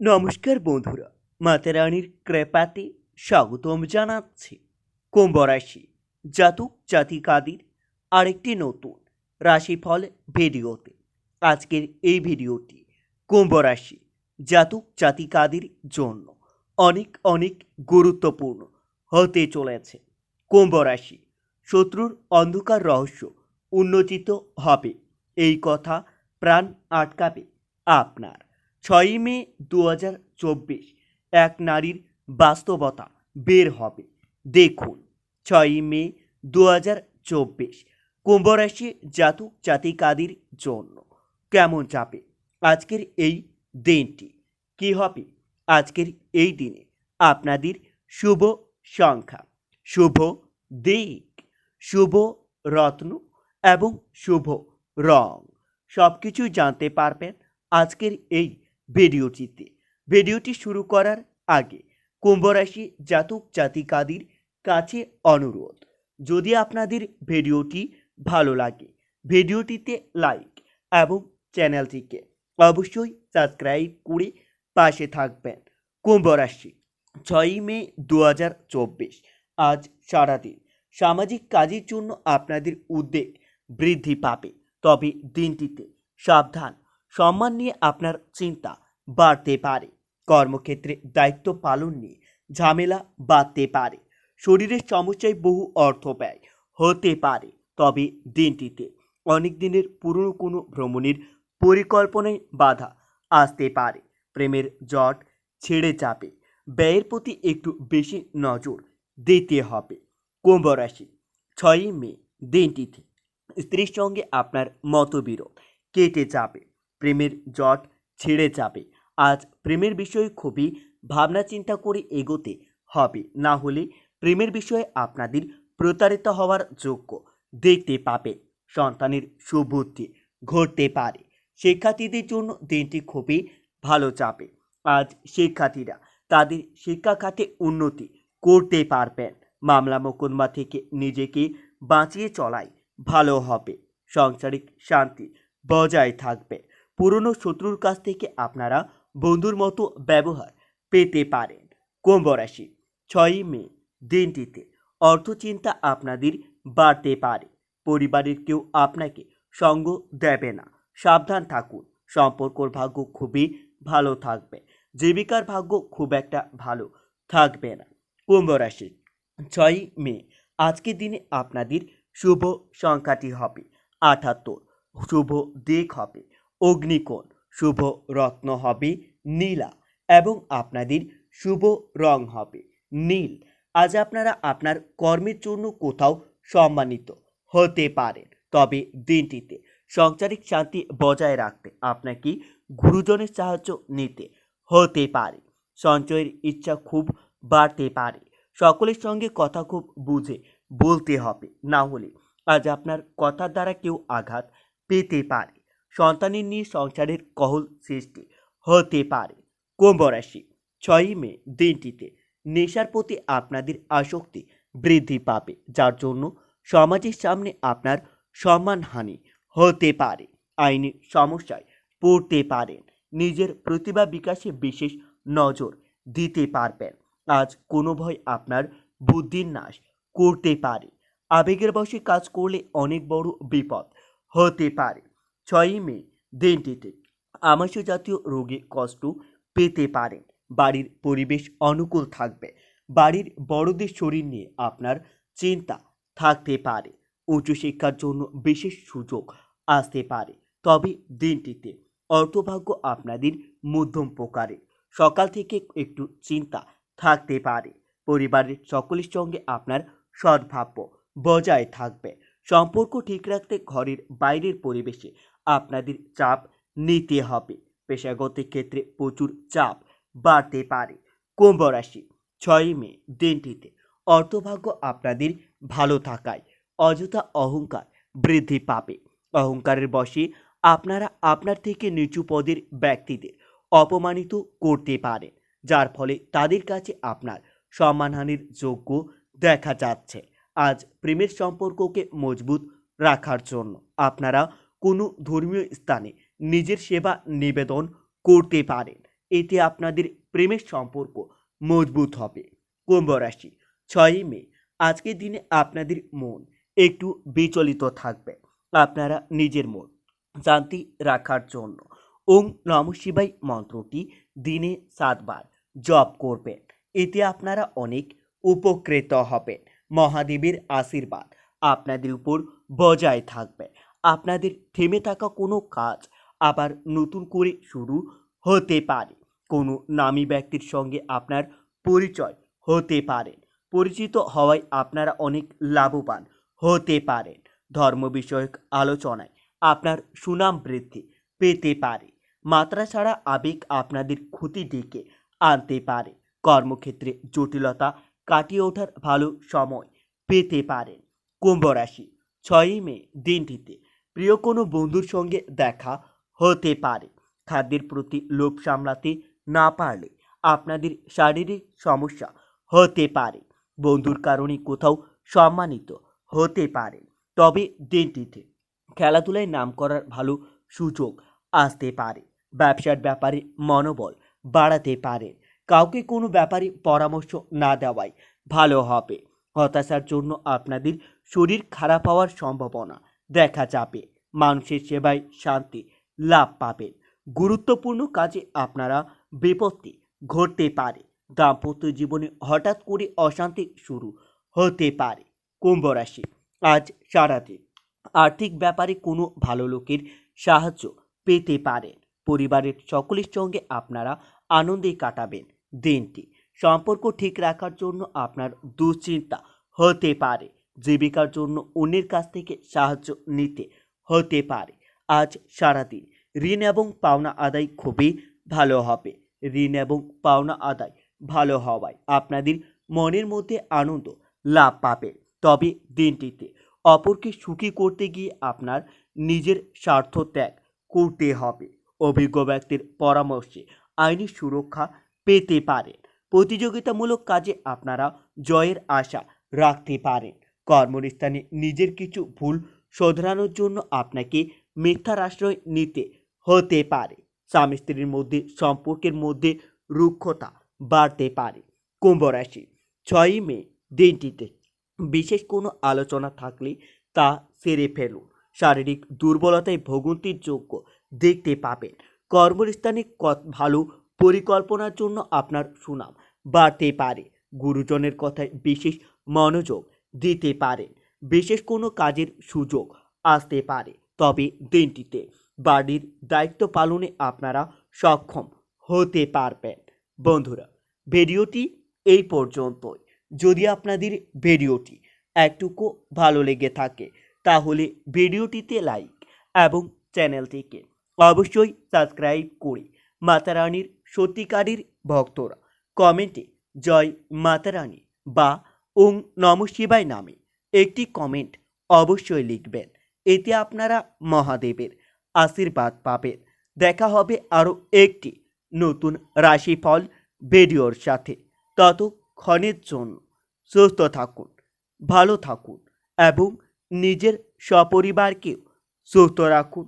নমস্কার বন্ধুরা মাতারানির কৃপাতে স্বাগতম জানাচ্ছি। কুম্ভ রাশি, জাতক জাতিকাদের আরেকটি নতুন রাশিফল ভিডিওতে। আজকের এই ভিডিওটি কুম্ভ রাশি, জাতক জাতিকাদের জন্য অনেক অনেক গুরুত্বপূর্ণ হতে চলেছে। কুম্ভ রাশি, শত্রুর অন্ধকার রহস্য উন্মোচিত হবে। এই কথা প্রাণ আটকাবে আপনার। ছয়ই মে দু এক নারীর বাস্তবতা বের হবে। দেখুন, ছয়ই মে দু হাজার চব্বিশ কুম্ভরাশি জাতক জাতিকাদের জন্য কেমন যাবে? আজকের এই দিনটি কি হবে? আজকের এই দিনে আপনাদের শুভ সংখ্যা, শুভ দিক, শুভ রত্ন এবং শুভ রং। সব কিছু জানতে পারবেন আজকের এই ভিডিওটিতে। ভিডিওটি শুরু করার আগে কুম্ভরাশি জাতক জাতিকাদের কাছে অনুরোধ, যদি আপনাদের ভিডিওটি ভালো লাগে, ভিডিওটিতে লাইক এবং চ্যানেলটিকে অবশ্যই সাবস্ক্রাইব করে পাশে থাকবেন। কুম্ভরাশি, ছয়ই মে দু হাজার চব্বিশ, আজ সারাদিন সামাজিক কাজের জন্য আপনাদের উদ্বেগ বৃদ্ধি পাবে। তবে দিনটিতে সাবধান সম্মান নিয়ে আপনার চিন্তা বাড়তে পারে। কর্মক্ষেত্রে দায়িত্ব পালন নিয়ে ঝামেলা বাড়তে পারে। শরীরের সমস্যায় বহু অর্থ ব্যয় হতে পারে। তবে দিনটিতে অনেক দিনের পুরনো কোনো ভ্রমণের পরিকল্পনায় বাধা আসতে পারে। প্রেমের জট ছেড়ে যাবে। ব্যয়ের প্রতি একটু বেশি নজর দিতে হবে। কুম্ভ রাশি, ছয়ই মে, দিনটিতে স্ত্রীর সঙ্গে আপনার মতবিরোধ কেটে যাবে। প্রেমের জট ছেড়ে যাবে। আজ প্রেমের বিষয়ে খুবই ভাবনা চিন্তা করে এগোতে হবে। না হলে প্রেমের বিষয়ে আপনাদের প্রতারিত হওয়ার যোগ্য দেখতে পাবে। সন্তানের সুবুদ্ধি ঘটতে পারে। শিক্ষার্থীদের জন্য দিনটি খুবই ভালো যাবে। আজ শিক্ষার্থীরা তাদের শিক্ষা খাতে উন্নতি করতে পারবেন। মামলা মোকদ্দমা থেকে নিজেকে বাঁচিয়ে চলাই ভালো হবে। সাংসারিক শান্তি বজায় থাকবে। পুরনো শত্রুর কাছ থেকে আপনারা বন্ধুর মতো ব্যবহার পেতে পারেন। কুম্ভ রাশি, ছয়ই মে দিনটিতে অর্থচিন্তা আপনাদের বাড়তে পারে। পরিবারের কেউ আপনাকে সঙ্গ দেবে না। সাবধান থাকুন। সম্পর্কর ভাগ্য খুবই ভালো থাকবে। জীবিকার ভাগ্য খুব একটা ভালো থাকবে না। কুম্ভ রাশি, ছয়ই মে আজকের দিনে আপনাদের শুভ সংখ্যাটি হবে। আঠাত্তর, শুভ দিক হবে। অগ্নিকোণ। শুভ রত্ন হবে নীলা এবং আপনাদের শুভ রং হবে নীল। আজ আপনারা আপনার কর্মের জন্য কোথাও সম্মানিত হতে পারেন। তবে দিনটিতে সাংসারিক শান্তি বজায় রাখতে আপনাকে গুরুজনের সাহায্য নিতে হতে পারে। সঞ্চয়ের ইচ্ছা খুব বাড়তে পারে। সকলের সঙ্গে কথা খুব বুঝে বলতে হবে। না হলে আজ আপনার কথার দ্বারা কেউ আঘাত পেতে পারে। সন্তানের নিয়ে সংসারের কহল সৃষ্টি হতে পারে। কুম্ভ রাশি, ছয়ই মে দিনটিতে নেশার প্রতি আপনাদের আসক্তি বৃদ্ধি পাবে, যার জন্য সমাজের সামনে আপনার সম্মানহানি হতে পারে। আইনি সমস্যায় পড়তে পারেন, নিজের প্রতিভা বিকাশে বিশেষ নজর দিতে পারবেন। আজ কোনো ভয় আপনার বুদ্ধির নাশ করতে পারে। আবেগের বশে কাজ করলে অনেক বড় বিপদ হতে পারে। ছয়ই মে দিনটিতে আমাশয় জাতীয় রোগে কষ্ট পেতে পারেন বাড়ির পরিবেশ অনুকূল থাকবে। বাড়ির বড়দের শরীর নিয়ে আপনার চিন্তা থাকতে পারে। উচ্চশিক্ষার জন্য বিশেষ সুযোগ আসতে পারে। তবে দিনটিতে অর্থভাগ্য আপনাদের মধ্যম প্রকারে। সকাল থেকে একটু চিন্তা থাকতে পারে। পরিবারের সকলের সঙ্গে আপনার সদ্ভাব্য বজায় থাকবে। সম্পর্ক ঠিক রাখতে ঘরের বাইরের পরিবেশে আপনাদের চাপ নিতে হবে। পেশাগত ক্ষেত্রে প্রচুর চাপ বাড়তে পারে। কুম্ভ রাশি ছয়ই মে, দিনটিতে অর্থভাগ্য আপনাদের ভালো থাকায় অযথা অহংকার বৃদ্ধি পাবে। অহংকারের বশে আপনারা আপনার থেকে নিচু পদের ব্যক্তিদের অপমানিত করতে পারেন, যার ফলে তাদের কাছে আপনার সম্মানহানির যোগ্য দেখা যাচ্ছে। আজ প্রেমের সম্পর্ককে মজবুত রাখার জন্য আপনারা কোনো ধর্মীয় স্থানে নিজের সেবা নিবেদন করতে পারেন। এতে আপনাদের প্রেমের সম্পর্ক মজবুত হবে। কুম্ভ রাশি, ছয়ই মে। আজকের দিনে আপনাদের মন একটু বিচলিত থাকবে। আপনারা নিজের মন শান্তি রাখার জন্য ওম নম শিবাই মন্ত্রটি দিনে সাতবার জপ করবেন। এতে আপনারা অনেক উপকৃত হবেন। মহাদেবের আশীর্বাদ আপনাদের উপর বজায় থাকবে। আপনাদের থেমে থাকা কোনো কাজ আবার নতুন করে শুরু হতে পারে। কোনো নামী ব্যক্তির সঙ্গে আপনার পরিচয় হতে পারেন পরিচিত হওয়ায় আপনারা অনেক লাভবান হতে পারেন। ধর্ম বিষয়ক আলোচনায় আপনার সুনাম বৃদ্ধি পেতে পারে। মাত্রা ছাড়া আবেগ আপনাদের ক্ষতি ডেকে আনতে পারে। কর্মক্ষেত্রে জটিলতা কাটিয়ে ওঠার ভালো সময় পেতে পারেন। কুম্ভ রাশি, ছয়ই মে দিনটিতে প্রিয় কোনো বন্ধুর সঙ্গে দেখা হতে পারে। খাদ্যের প্রতি লোভ সামলাতে না পারলে আপনাদের শারীরিক সমস্যা হতে পারে। বন্ধুর কারণে কোথাও সম্মানিত হতে পারে। তবে দিনটিতে খেলাধুলায় নাম করার ভালো সুযোগ আসতে পারে। ব্যবসার ব্যাপারে মনোবল বাড়াতে পারে। কাউকে কোনো ব্যাপারে পরামর্শ না দেওয়াই ভালো হবে। হতাশার জন্য আপনাদের শরীর খারাপ হওয়ার সম্ভাবনা দেখা যাবে। মানুষের সেবায় শান্তি লাভ পাবেন। গুরুত্বপূর্ণ কাজে আপনারা বিপত্তি ঘটতে পারে। দাম্পত্য জীবনে হঠাৎ করে অশান্তি শুরু হতে পারে। কুম্ভ রাশি, আজ সারাদিন আর্থিক ব্যাপারে কোনো ভালো লোকের সাহায্য পেতে পারেন পরিবারের সকলের সঙ্গে আপনারা আনন্দে কাটাবেন দিনটি। সম্পর্ক ঠিক রাখার জন্য আপনার দুশ্চিন্তা হতে পারে। জীবিকার জন্য অন্যের কাছ থেকে সাহায্য নিতে হতে পারে। আজ সারাদিন ঋণ এবং পাওনা আদায় খুবই ভালো হবে। ঋণ এবং পাওনা আদায় ভালো হওয়ায় আপনাদের মনের মধ্যে আনন্দ লাভ পাবেন তবে দিনটিতে অপরকে সুখী করতে গিয়ে আপনার নিজের স্বার্থ ত্যাগ করতে হবে। অভিজ্ঞ ব্যক্তির পরামর্শে আইনি সুরক্ষা পেতে পারেন। প্রতিযোগিতামূলক কাজে আপনারা জয়ের আশা রাখতে পারেন। কর্মস্থানে নিজের কিছু ভুল শোধরানোর জন্য আপনাকে মিথ্যার আশ্রয় নিতে হতে পারে। স্বামী স্ত্রীর মধ্যে সম্পর্কের মধ্যে রুক্ষতা বাড়তে পারে। কুম্ভ রাশি, ছয়ই মে দিনটিতে বিশেষ কোনো আলোচনা থাকলে তা সেরে ফেলুন। শারীরিক দুর্বলতায় ভোগান্তির যোগ্য দেখতে পাবেন। কর্মস্থানে ভালো পরিকল্পনার জন্য আপনার সুনাম বাড়তে পারে। গুরুজনের কথায় বিশেষ মনোযোগ দিতে পারে। বিশেষ কোনো কাজের সুযোগ আসতে পারে। তবে দিনটিতে বাড়ির দায়িত্ব পালনে আপনারা সক্ষম হতে পারবেন। বন্ধুরা, ভিডিওটি এই পর্যন্তই। যদি আপনাদের ভিডিওটি একটুকু ভালো লেগে থাকে, তাহলে ভিডিওটিতে লাইক এবং চ্যানেলটিকে অবশ্যই সাবস্ক্রাইব করে মাতারানির সত্যিকারের ভক্তরা কমেন্টে জয় মাতারানী বা ওং নম শিবায় নামে। একটি কমেন্ট অবশ্যই লিখবেন। এতে আপনারা মহাদেবের আশীর্বাদ পাবেন। দেখা হবে আরও একটি নতুন রাশিফল ভিডিওর সাথে। ততক্ষণের জন্য সুস্থ থাকুন, ভালো থাকুন এবং নিজের সপরিবারকেও সুস্থ রাখুন।